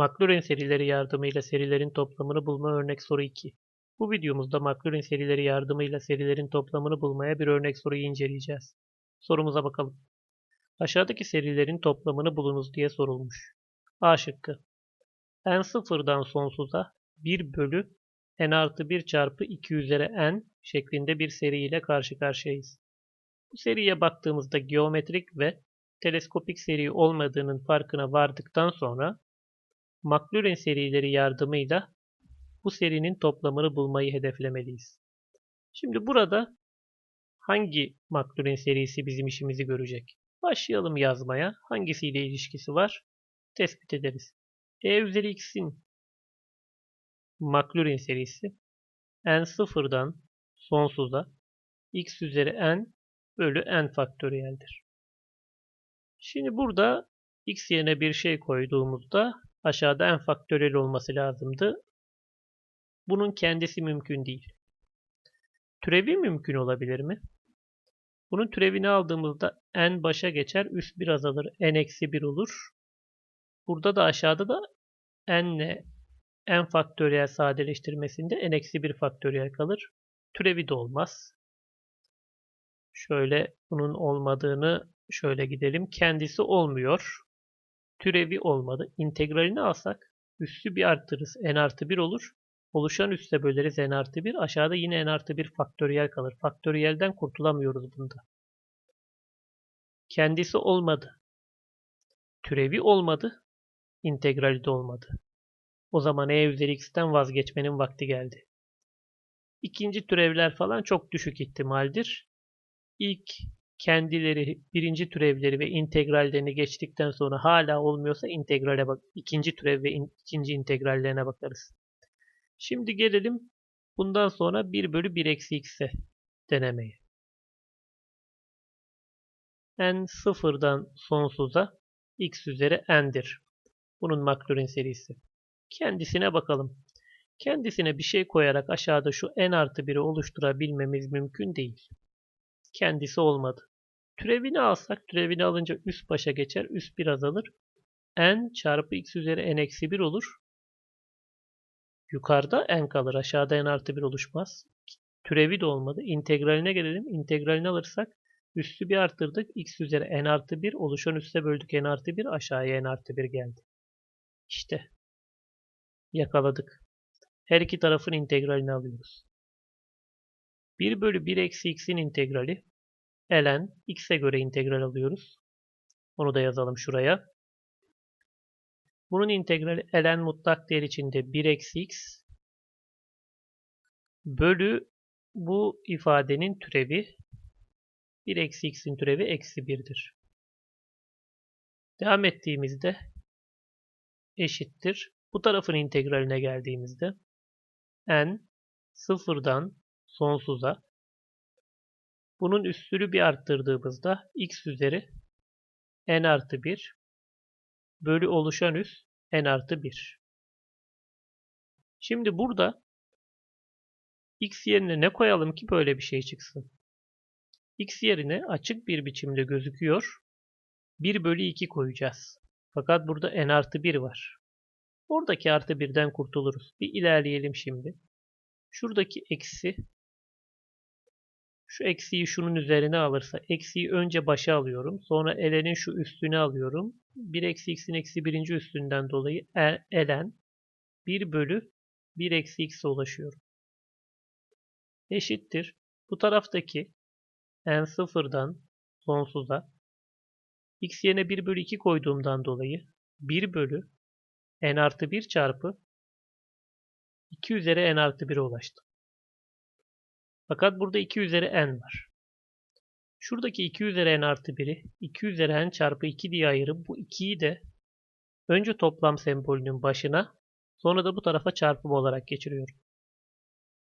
Maclaurin serileri yardımıyla serilerin toplamını bulma örnek soru 2. Bu videomuzda Maclaurin serileri yardımıyla serilerin toplamını bulmaya bir örnek soruyu inceleyeceğiz. Sorumuza bakalım. Aşağıdaki serilerin toplamını bulunuz diye sorulmuş. A şıkkı. n sıfırdan sonsuza 1 bölü n artı 1 çarpı 2 üzeri n şeklinde bir seri ile karşı karşıyayız. Bu seriye baktığımızda geometrik ve teleskopik seri olmadığının farkına vardıktan sonra Maclaurin serileri yardımıyla bu serinin toplamını bulmayı hedeflemeliyiz. Şimdi burada hangi Maclaurin serisi bizim işimizi görecek? Başlayalım yazmaya. Hangisiyle ilişkisi var? Tespit ederiz. e üzeri x'in Maclaurin serisi n sıfırdan sonsuza x üzeri n bölü n faktöriyeldir. Şimdi burada x yerine bir şey koyduğumuzda aşağıda n faktöriyel olması lazımdı. Bunun kendisi mümkün değil. Türevi mümkün olabilir mi? Bunun türevini aldığımızda n başa geçer, üst bir azalır, n eksi 1 olur. Burada da aşağıda da n ile n faktöriyel sadeleştirmesinde n eksi 1 faktöriyel kalır. Türevi de olmaz. Şöyle bunun olmadığını şöyle gidelim. Kendisi olmuyor. Türevi olmadı. İntegralini alsak üssü bir arttırırız. n artı 1 olur. Oluşan üste böleriz n artı 1. Aşağıda yine n artı 1 faktöriyel kalır. Faktöriyelden kurtulamıyoruz bunda. Kendisi olmadı. Türevi olmadı. İntegrali de olmadı. O zaman e üzeri x'ten vazgeçmenin vakti geldi. İkinci türevler falan çok düşük ihtimaldir. İlk kendileri birinci türevleri ve integrallerini geçtikten sonra hala olmuyorsa integrale bak ikinci türev ve in, ikinci integrallerine bakarız. Şimdi gelelim bundan sonra 1 bölü 1 eksi x'e denemeye. n sıfırdan sonsuza x üzeri n'dir. Bunun Maclaurin serisi. Kendisine bakalım. Kendisine bir şey koyarak aşağıda şu n artı 1'i oluşturabilmemiz mümkün değil. Kendisi olmadı. Türevini alsak, türevini alınca üst başa geçer, üst bir azalır. n çarpı x üzeri n eksi 1 olur. Yukarıda n kalır. Aşağıda n artı 1 oluşmaz. Türevi de olmadı. İntegraline gelelim. İntegralini alırsak üstü bir arttırdık. x üzeri n artı 1 oluşan üste böldük n artı 1 aşağıya n artı 1 geldi. İşte yakaladık. Her iki tarafın integralini alıyoruz. 1 bölü 1 eksi x'in integrali ln x'e göre integral alıyoruz. Onu da yazalım şuraya. Bunun integrali ln mutlak değer içinde 1 eksi x bölü bu ifadenin türevi 1 eksi x'in türevi eksi 1'dir. Devam ettiğimizde eşittir. Bu tarafın integraline geldiğimizde n sıfırdan sonsuza bunun üstünü bir arttırdığımızda x üzeri n artı 1 bölü oluşan üs n artı 1. Şimdi burada x yerine ne koyalım ki böyle bir şey çıksın? x yerine açık bir biçimde gözüküyor. 1 bölü 2 koyacağız. Fakat burada n artı 1 var. Oradaki artı 1'den kurtuluruz. Bir ilerleyelim şimdi. Şuradaki eksi şu eksiyi şunun üzerine alırsa eksiyi önce başa alıyorum. Sonra ln'in şu üstüne alıyorum. 1 eksi x'in eksi birinci üstünden dolayı ln 1 bölü 1 eksi x'e ulaşıyorum. Eşittir. Bu taraftaki n sıfırdan sonsuza x yerine 1 bölü 2 koyduğumdan dolayı 1 bölü n artı 1 çarpı 2 üzeri n artı 1'e ulaştım. Fakat burada 2 üzeri n var. Şuradaki 2 üzeri n artı 1'i 2 üzeri n çarpı 2 diye ayırıp bu 2'yi de önce toplam sembolünün başına sonra da bu tarafa çarpım olarak geçiriyorum.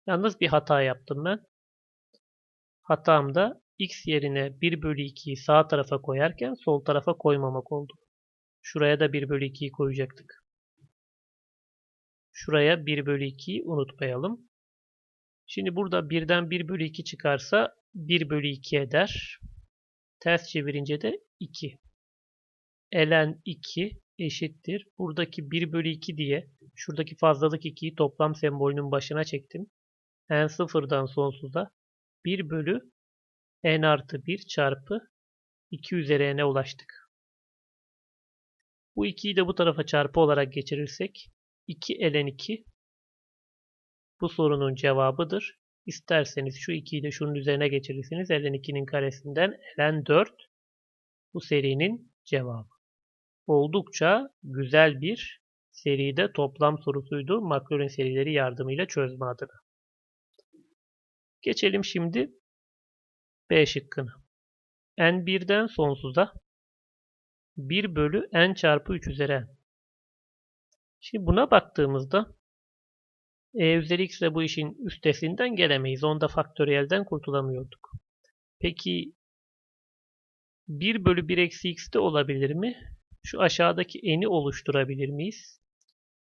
Yalnız bir hata yaptım ben. Hatamda x yerine 1 bölü 2'yi sağ tarafa koyarken sol tarafa koymamak oldu. Şuraya da 1 bölü 2'yi koyacaktık. Şuraya 1 bölü 2'yi unutmayalım. Şimdi burada 1'den 1 bölü 2 çıkarsa 1 bölü 2 eder. Ters çevirince de 2. ln 2 eşittir. Buradaki 1 bölü 2 diye şuradaki fazlalık 2'yi toplam sembolünün başına çektim. n sıfırdan sonsuza 1 bölü n artı 1 çarpı 2 üzeri n'e ulaştık. Bu 2'yi de bu tarafa çarpı olarak geçirirsek 2 ln 2 bu sorunun cevabıdır. İsterseniz şu 2'yi de şunun üzerine geçirirsiniz. ln 2'nin karesinden ln 4 bu serinin cevabı. Oldukça güzel bir seride toplam sorusuydu. Maclaurin serileri yardımıyla çözme adına. Geçelim şimdi B şıkkına. n1'den sonsuza 1 bölü n çarpı 3 üzeri. Şimdi buna baktığımızda e üzeri x ile bu işin üstesinden gelemeyiz. Onda faktöriyelden kurtulamıyorduk. Peki 1 bölü 1 eksi x de olabilir mi? Şu aşağıdaki n'i oluşturabilir miyiz?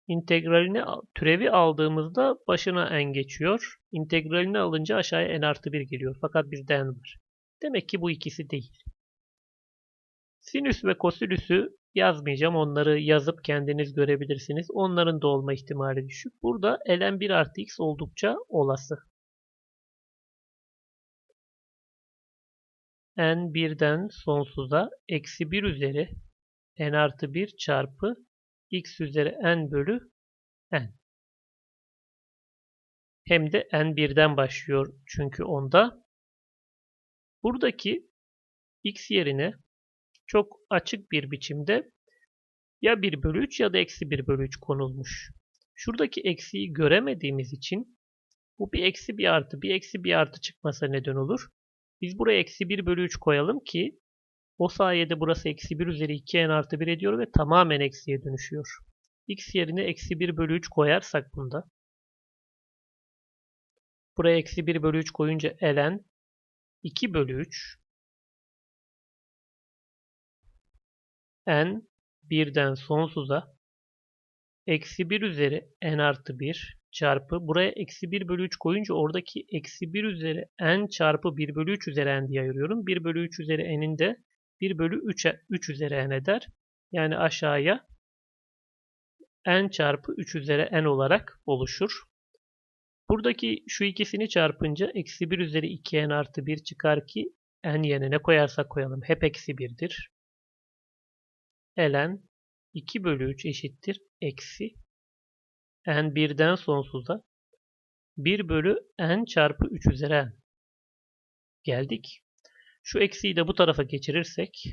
İntegralini türevi aldığımızda başına n geçiyor. İntegralini alınca aşağıya n artı 1 geliyor. Fakat bizde n var. Demek ki bu ikisi değil. Sinüs ve kosinüsü yazmayacağım. Onları yazıp kendiniz görebilirsiniz. Onların da olma ihtimali düşük. Burada ln 1 artı x oldukça olası. n birden sonsuza eksi 1 üzeri n artı 1 çarpı x üzeri n bölü n. Hem de n birden başlıyor çünkü onda. Buradaki x yerine çok açık bir biçimde ya 1 bölü 3 ya da eksi 1 bölü 3 konulmuş. Şuradaki eksiği göremediğimiz için bu bir eksi bir artı bir eksi bir artı çıkmasa neden olur? Biz buraya eksi 1 bölü 3 koyalım ki o sayede burası eksi 1 üzeri 2 n artı 1 ediyor ve tamamen eksiye dönüşüyor. x yerine eksi 1 bölü 3 koyarsak bunda buraya eksi 1 bölü 3 koyunca ln 2 bölü 3 n birden sonsuza eksi 1 üzeri n artı 1 çarpı buraya eksi 1 bölü 3 koyunca oradaki eksi 1 üzeri n çarpı 1 bölü 3 üzeri n diye ayırıyorum. 1 bölü 3 üzeri n'in de 1 bölü 3'e 3 üzeri n eder. Yani aşağıya n çarpı 3 üzeri n olarak oluşur. Buradaki şu ikisini çarpınca eksi 1 üzeri 2n artı 1 çıkar ki n yerine ne koyarsak koyalım hep eksi 1'dir. Ln 2 bölü 3 eşittir eksi n birden sonsuza 1 bölü n çarpı 3 üzeri n. Geldik. Şu eksiyi de bu tarafa geçirirsek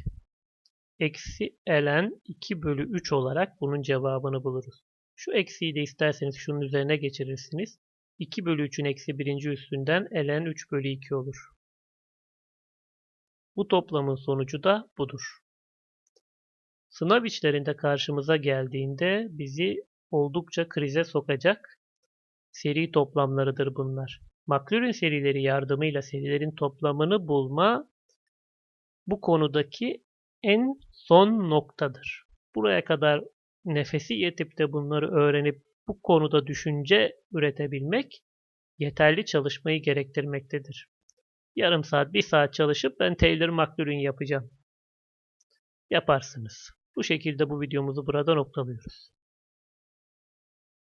eksi ln 2 bölü 3 olarak bunun cevabını buluruz. Şu eksiyi de isterseniz şunun üzerine geçirirsiniz. 2 bölü 3'ün eksi birinci üstünden ln 3 bölü 2 olur. Bu toplamın sonucu da budur. Sınav içlerinde karşımıza geldiğinde bizi oldukça krize sokacak seri toplamlarıdır bunlar. Maclaurin serileri yardımıyla serilerin toplamını bulma bu konudaki en son noktadır. Buraya kadar nefesi yetip de bunları öğrenip bu konuda düşünce üretebilmek yeterli çalışmayı gerektirmektedir. Yarım saat, bir saat çalışıp ben Taylor Maclaurin yapacağım. Yaparsınız. Bu şekilde bu videomuzu burada noktalıyoruz.